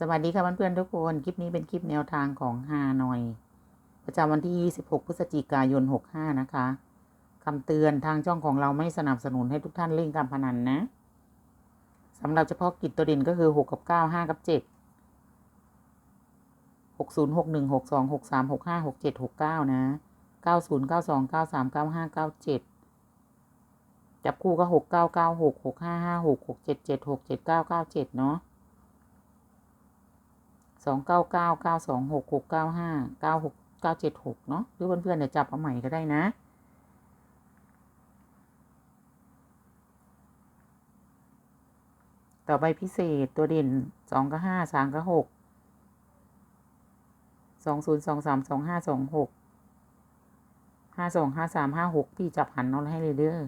สวัสดีค่ะเพื่อนๆทุกคน คลิปนี้เป็นคลิปแนวทางของฮานอย ประจำวันที่ 26 พฤศจิกายน 65 นะคะคำเตือนทางช่องของเราไม่สนับสนุนให้ทุกท่านเล่นการพนันนะสำหรับเฉพาะกิจตัวเด่นก็คือ 6 กับ 9 5 กับ 7 60 61 62 63 65 67 69 นะ 90 92 93 95 97จับคู่ก็ 6 9 9 6 6 5 5 6 6 7 7 6 7 9 9 7 เนาะ สองเก้าเก้าเก้าสองหกหกเก้าห้าเก้าหกเก้าเจ็ดหกเนาะหรือเพื่อนๆเนี่ยจับเอาใหม่ก็ได้นะ ต่อไปพิเศษตัวเด่นสองกับห้าสามกับหกสองศูนย์สองสามสองห้าสองหกห้าสองห้าสามห้าหกพี่จับหันเอาให้เลยเด้อ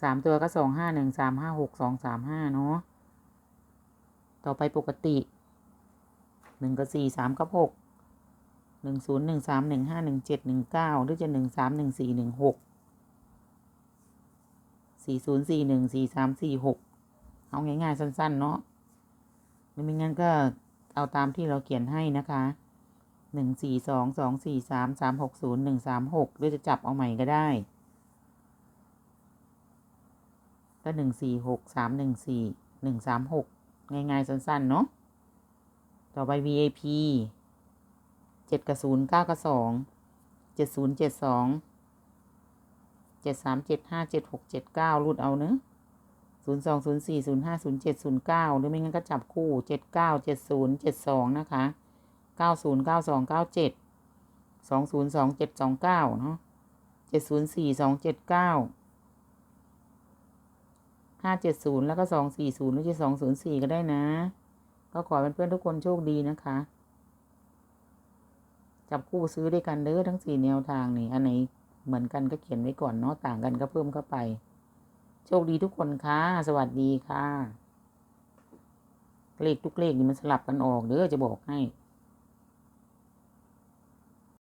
สามตัวก็สองห้าหนึ่งสามห้าหกสองสามห้าเนาะ ต่อไปปกติหนึ่งกับสี่สามกับหกหนึ่งศูนย์หนึ่งสามหนึ่งห้าหนึ่งเจ็ดหนึ่งเก้าหรือจะหนึ่งสามหนึ่งสี่หนึ่งหกสี่ศูนย์สี่หนึ่งสี่สามสี่หกเอาง่ายๆสั้น ๆ เนาะไม่งั้นก็เอาตามที่เราเขียนให้นะคะหนึ่งสี่สองสองสี่สามสามหกศูนย์หนึ่งสามหกหรือจะจับเอาใหม่ก็ได้ก็หนึ่งสี่หกสามหนึ่งสี่หนึ่งสามหก ง่ายๆ สั้นๆ เนาะต่อไป VAP เจ็ดกับศูนย์เก้ากับสองเจ็ดศูนย์เจ็ดสองเจ็ดสามเจ็ดห้าเจ็ดหกเจ็ดเก้ารูดเอาเนอะศูนย์สองศูนย์สี่ศูนย์ห้าศูนย์เจ็ดศูนย์เก้าหรือไม่งั้นก็จับคู่เจ็ดเก้าเจ็ดศูนย์เจ็ดสองนะคะเก้าศูนย์เก้าสองเก้าเจ็ดสองศูนย์สองเจ็ดสองเก้าเนาะเจ็ดศูนย์สี่สองเจ็ดเก้า ห้าเจ็ดศูนย์แล้วก็สองสี่ศูนย์หรือจะสองศูนย์สี่ก็ได้นะ ก็ขอเเพื่อนๆทุกคนโชคดีนะคะ จับคู่ซื้อด้วยกันเด้อทั้งสี่แนวทางนี่ อันไหนเหมือนกันก็เขียนไว้ก่อนเนาะต่างกันก็เพิ่มเข้าไป โชคดีทุกคนค่ะ สวัสดีค่ะ เลขทุกเลขนี่มันสลับกันออกเด้อจะบอกให้